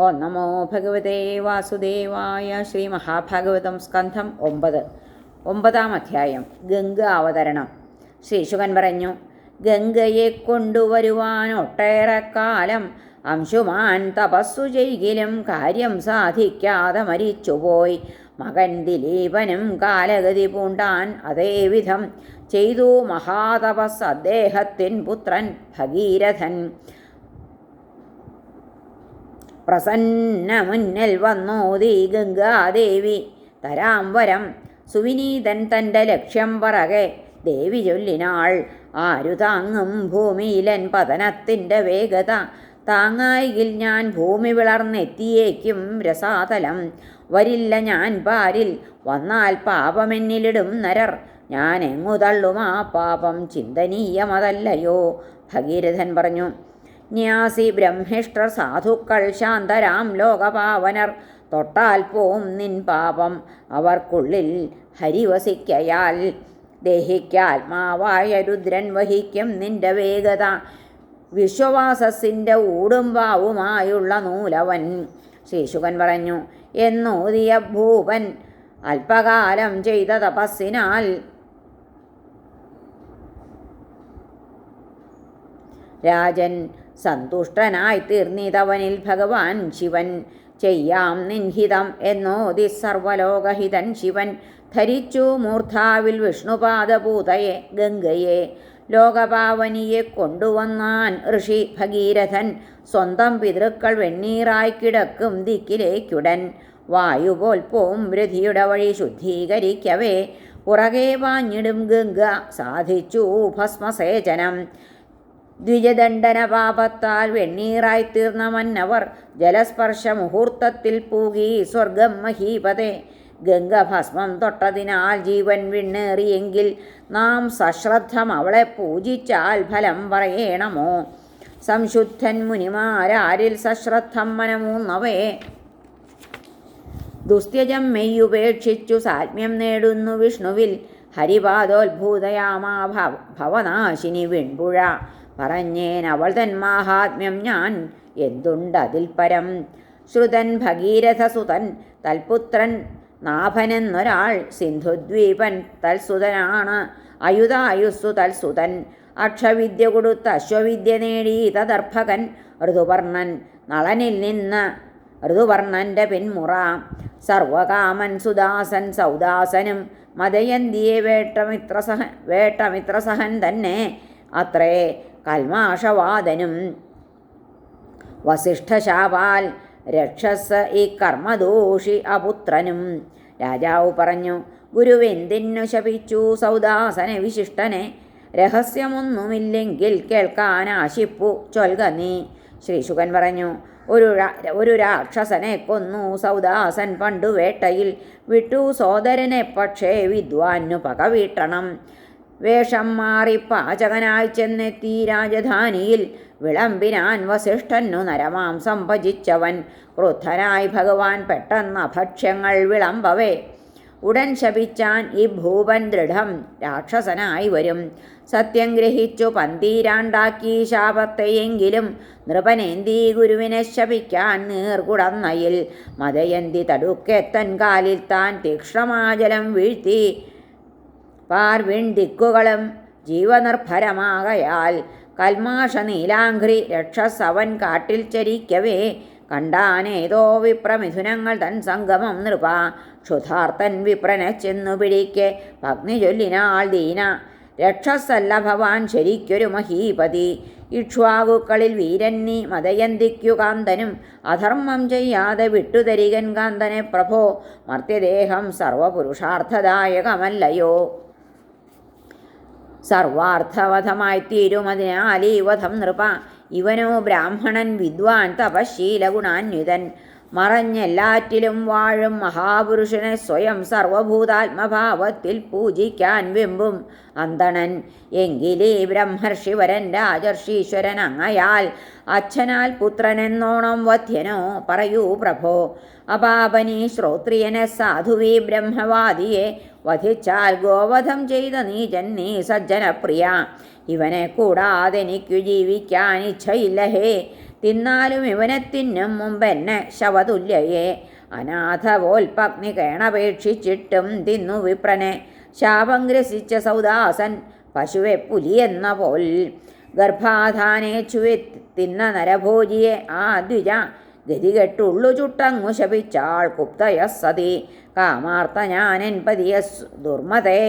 ഓ നമോ ഭഗവതേ വാസുദേവായ ശ്രീ മഹാഭാഗവതം സ്കന്ധം ഒമ്പത്. ഒമ്പതാം അധ്യായം. ഗംഗ അവതരണം. ശ്രീശുകൻ പറഞ്ഞു ഗംഗയെ കൊണ്ടുവരുവാൻ ഒട്ടേറെ കാലം അംശുമാൻ തപസ്സു ചെയ്യിലും കാര്യം സാധിക്കാതെ മരിച്ചുപോയി. മകൻ ദിലീപനും കാലഗതി പൂണ്ടാൻ അതേവിധം ചെയ്തു മഹാതപസ് അദ്ദേഹത്തിൻ പുത്രൻ ഭഗീരഥൻ. പ്രസന്ന മുന്നിൽ വന്നോതി ഗംഗാദേവി തരാം വരം. സുവിനീതൻ തന്റെ ലക്ഷ്യം പറകെ. ദേവി ചൊല്ലിനാൾ ആരു താങ്ങും ഭൂമിയിലൻ പതനത്തിന്റെ വേഗത. താങ്ങായിൽ ഞാൻ ഭൂമി വിളർന്നെത്തിയേക്കും രസാതലം. വരില്ല ഞാൻ പാരിൽ വന്നാൽ പാപമെന്നിലിടും നരർ. ഞാൻ എങ്ങു തള്ളുമാ പാപം ചിന്തനീയമതല്ലയോ? ഭഗീരഥൻ പറഞ്ഞു. ന്യാസി ബ്രഹ്മിഷ്ട്ര സാധുക്കൾ ശാന്തരാം ലോകപാവനർ. തൊട്ടാൽ പോം നിൻ പാപം അവർക്കുള്ളിൽ ഹരിവസിക്കയാൽ. ദേഹിക്കാത്മാവായ രുദ്രൻ വഹിക്കും നിന്റെ വേഗത. വിശ്വവാസസിന്റെ ഊടും പാവുമായുള്ള നൂലവൻ. ശേഷുകൻ പറഞ്ഞു എന്നോതിയ ഭൂപൻ അല്പകാലം ചെയ്ത തപസ്സിനാൽ രാജൻ സന്തുഷ്ടനായി തീർന്നിതവനിൽ ഭഗവാൻ ശിവൻ ചെയ്യാം നിൻഹിതം എന്നോതി സർവലോകഹിതൻ ശിവൻ ധരിച്ചു മൂർധാവിൽ വിഷ്ണുപാദഭൂതയെ ഗംഗയെ. ലോകപാവനിയെ കൊണ്ടുവന്നാൻ ഋഷി ഭഗീരഥൻ സ്വന്തം പിതൃക്കൾ വെണ്ണീറായി കിടക്കും ദിക്കിലേക്കുടൻ. വായുപോൽ പോം രഥിയുടെ വഴി ശുദ്ധീകരിക്കവേ. പുറകെ വാഞ്ഞിടും ഗംഗ സാധിച്ചു ഭസ്മസേചനം. ദ്വിജദണ്ഡന പാപത്താൽ വെണ്ണീറായി തീർന്ന മന്നവർ ജലസ്പർശ മുഹൂർത്തത്തിൽ പൂകി സ്വർഗം മഹീപതേ. ഗംഗഭസ്മം തൊട്ടതിനാൽ ജീവൻ വിണ്ണേറിയെങ്കിൽ നാം സശ്രദ്ധം അവളെ പൂജിച്ചാൽ ഫലം പറയണമോ? സംശുദ്ധൻ മുനിമാരാരിൽ സശ്രദ്ധം മനമൂന്നവേ. ദുസ്ത്യജം മെയ്യുപേക്ഷിച്ചു സാത്മ്യം നേടുന്നു വിഷ്ണുവിൽ ഹരിപാദോത്ഭൂതയാമാ ഭവ ഭവനാശിനി വിൺപുഴ. പറഞ്ഞേൻ അവൾ തൻ മാഹാത്മ്യം ഞാൻ. എന്തുണ്ടതിൽ പരം? ശ്രുതൻ ഭഗീരഥസുതൻ തൽപുത്രൻ നാഭനെന്നൊരാൾ സിന്ധുദ്വീപൻ തൽസുതനാണ്. അയുധായുസ്സു തൽസുതൻ അക്ഷവിദ്യ കൊടുത്ത് അശ്വവിദ്യ നേടി തദർഭകൻ ഋതുവർണൻ നളനിൽ നിന്ന് ഋതുവർണന്റെ പിന്മുറ. സർവകാമൻ സുദാസൻ സൗദാസനും മദയന്തിയെ വേട്ടമിത്രസഹ വേട്ടമിത്രസഹൻ തന്നെ. അത്രേ കൽമാഷവാദനും. വസിഷ്ഠശാപാൽ രക്ഷസ് ഈ കർമ്മദോഷി അപുത്രനും. രാജാവ് പറഞ്ഞു ഗുരുവെന്തിനു ശപിച്ചു സൗദാസന വിശിഷ്ടനെ. രഹസ്യമൊന്നുമില്ലെങ്കിൽ കേൾക്കാൻ ആശിപ്പു ചൊൽക നീ. ശ്രീശുകൻ പറഞ്ഞു ഒരു ഒരു രാക്ഷസനെ കൊന്നു സൗദാസൻ പണ്ടു വേട്ടയിൽ. വിട്ടു സോദരനെ പക്ഷേ വിദ്വാനു പക വീട്ടണം വേഷം മാറി പാചകനായി ചെന്നെത്തി രാജധാനിയിൽ വിളമ്പിനാൻ വസിഷ്ഠനു നരമാംസം ഭജിച്ചവൻ ക്രുദ്ധനായി ഭഗവാൻ പെട്ടെന്ന് അഭക്ഷ്യങ്ങൾ വിളമ്പവേ. ഉടൻ ശപിച്ചാൻ ഈ ഭൂപൻ ദൃഢം രാക്ഷസനായി വരും. സത്യം ഗ്രഹിച്ചു പന്തീരാണ്ടാക്കി ശാപത്തെയെങ്കിലും നൃപനേന്തി ഗുരുവിനെ ശപിക്കാൻ നീർകുടന്നയിൽ മതയന്തി തടുക്കെത്തൻ കാലിൽ താൻ തീക്ഷ്ണമാജലം വീഴ്ത്തി പാർവിൺ ദിക്കുകളും ജീവനിർഭരമാകയാൽ കൽമാഷ നീലാംഘ്രി രക്ഷസവൻ കാട്ടിൽ ചരിക്കവേ. കണ്ടാനേതോ വിപ്രമിഥുനങ്ങൾ തൻ സംഗമം നൃപ. ക്ഷുധാർത്തൻ വിപ്രനെ ചെന്നു പിടിക്കെ. ഭഗ്നി ചൊല്ലിനാൾ ദീന. രക്ഷസല്ല ഭവാൻ ശരിക്കൊരു മഹീപതി. ഇക്ഷ്വാകുക്കളിൽ വീരന്നി മതയന്തിക്കു കാന്തനും. അധർമ്മം ചെയ്യാതെ വിട്ടുതരികൻ കാന്തനെ പ്രഭോ. മർത്യദേഹം സർവപുരുഷാർത്ഥദായകമല്ലയോ. സർവാർത്ഥവധമായി തീരുമതിനാൽ ഈ വധം നൃപ. ഇവനോ ബ്രാഹ്മണൻ വിദ്വാൻ തപശീല ഗുണാന്വിതൻ മറഞ്ഞെല്ലാറ്റിലും വാഴും മഹാപുരുഷനെ സ്വയം സർവഭൂതാത്മഭാവത്തിൽ പൂജിക്കാൻ വെമ്പും അന്തണൻ. എങ്കിലേ ബ്രഹ്മർഷിവരൻ രാജർഷീശ്വരൻ അങ്ങയാൽ അച്ഛനാൽ പുത്രനെന്നോണം വധ്യനോ പറയൂ പ്രഭോ. അപാപനി ശ്രോത്രിയനെ സാധുവി ബ്രഹ്മവാദിയെ വധിച്ചാൽ ഗോവധം ചെയ്ത നീ നീ സജ്ജനപ്രിയ. ഇവനെ കൂടാതെ എനിക്കു ജീവിക്കാൻ ഇച്ഛയില്ല ഹേ. തിന്നാലും ഇവനെ തിന്നും മുമ്പെന്നെ ശവതുല്യയെ. അനാഥവോൽപഗ്നി കേണപേക്ഷിച്ചിട്ടും തിന്നു വിപ്രനെ. ശാപം ഗ്രസിച്ച സൗദാസൻ പശുവെ പുലിയെന്ന പോൽ. ഗർഭാധാനേച്ചുവെ തിന്ന നരഭോജിയെ ആ ദ്വിജ ഗതികെട്ടുള്ളു ചുട്ടങ്ങു ശപിച്ചാൾ കുപ്തയ സതി കാമാർത്ത ഞാനൻ പതിയ ദുർമതേ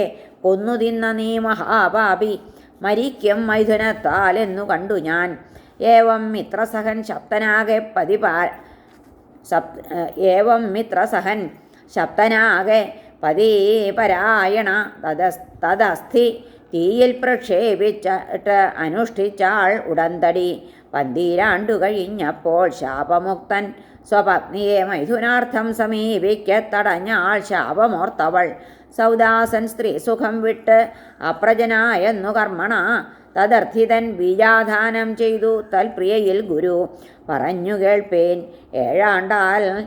കൊന്നു തിന്ന നീ മഹാപാപി മരിക്കും മൈഥുനത്താലെന്നു കണ്ടു ഞാൻ. ഏവം മിത്രസഹൻ ശബ്ദനാകെ പതിപാ സപ് ഏവം മിത്രസഹൻ ശബ്ദനാകെ പതീപരായണ തദസ് തദസ്ഥി. തീയിൽ പ്രക്ഷേപിച്ചിട്ട് അനുഷ്ഠിച്ചാൾ ഉടന്തടി. പന്തീരാണ്ടു കഴിഞ്ഞപ്പോൾ ശാപമുക്തൻ സ്വപത്നിയെ മൈഥുനാർത്ഥം സമീപിക്കത്തടഞ്ഞാൾ ശാപമോർത്തവൾ. സൗദാസൻ സ്ത്രീ സുഖം വിട്ട് അപ്രജനായെന്നു കർമ്മണ തദർത്ഥിതൻ ബീജാധാനം ചെയ്തു. തൽപ്രിയയിൽ ഗുരു പറഞ്ഞു കേൾപ്പേൻ ഏഴാണ്ടാൽ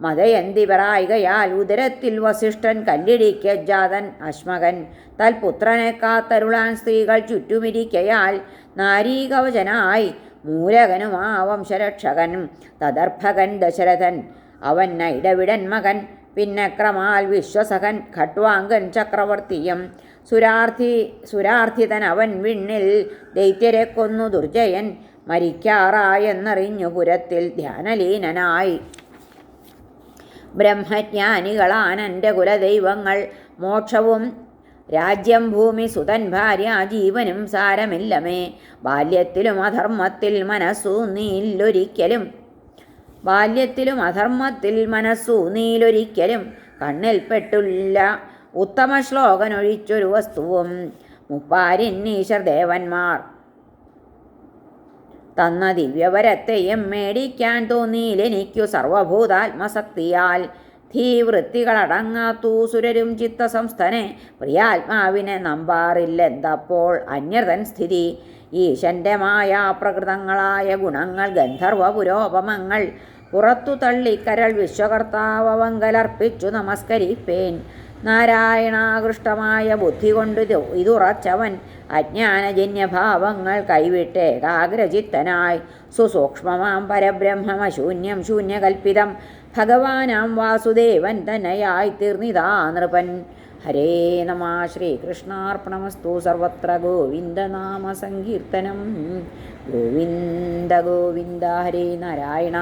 മതയന്തി പറായികയാൽ ഉദരത്തിൽ വസിഷ്ഠൻ കല്ലിടിക്കജാതൻ അശ്മകൻ. തൽപുത്രനെ കാത്തരുളാൻ സ്ത്രീകൾ ചുറ്റുമിരിക്കയാൽ നാരീകവചനായി മൂലകനുമാ വംശരക്ഷകനും തദർഭകൻ ദശരഥൻ. അവൻ നൈടവിടൻ മകൻ പിന്നെ ക്രമാൽ വിശ്വസഹൻ ഖട്വാങ്കൻ ചക്രവർത്തിയും. സുരാർത്ഥി സുരാർത്ഥിതൻ അവൻ വിണ്ണിൽ ദൈത്യരെ കൊന്നു ദുർജയൻ മരിക്കാറായെന്നറിഞ്ഞു പുരത്തിൽ ധ്യാനലീനനായി. ബ്രഹ്മജ്ഞാനികളാനന്റെ കുലദൈവങ്ങൾ. മോക്ഷവും രാജ്യം ഭൂമി സുതൻ ഭാര്യ ജീവനും സാരമില്ലമേ. ബാല്യത്തിലും അധർമ്മത്തിൽ മനസ്സു നീലൊരിക്കലും. ബാല്യത്തിലും അധർമ്മത്തിൽ മനസ്സു നീലൊരിക്കലും. കണ്ണിൽപ്പെട്ടില്ല ഉത്തമ ശ്ലോകനൊഴിച്ചൊരു വസ്തുവും മുപ്പാരിന്നീശർ ദേവന്മാർ. തന്ന ദിവ്യവരത്തെയും മേടിക്കാൻ തോന്നിയിലെനിക്കു സർവഭൂതാത്മശക്തിയാൽ ധീവൃത്തികളടങ്ങാത്തു സുരരും ചിത്തസംസ്ഥനെ. പ്രിയാത്മാവിനെ നമ്പാറില്ലെന്തപ്പോൾ അന്യതൻ സ്ഥിതി. ഈശന്റെ മായാപ്രകൃതങ്ങളായ ഗുണങ്ങൾ ഗന്ധർവ പുരോപമങ്ങൾ പുറത്തു തള്ളിക്കരൾ വിശ്വകർത്താവങ്കലർപ്പിച്ചു നമസ്കരിപ്പേൻ. നാരായണാകൃഷ്ടമായ ബുദ്ധി കൊണ്ട് ഇത് ഇതുറച്ചവൻ അജ്ഞാനജന്യഭാവങ്ങൾ കൈവിട്ട് ഏകാഗ്രചിത്തനായി. സുസൂക്ഷ്മമാം പരബ്രഹ്മമശൂന്യം ശൂന്യകൽപ്പിതം ഭഗവാനാം വാസുദേവൻ തന്നെയായി തീർന്നിതാ നൃപൻ. ഹരേ നമ ശ്രീകൃഷ്ണാർപ്പണമസ്തു സർവത്ര ഗോവിന്ദനാമ സങ്കീർത്തനം. ഗോവിന്ദ ഗോവിന്ദ ഹരേ നാരായണ.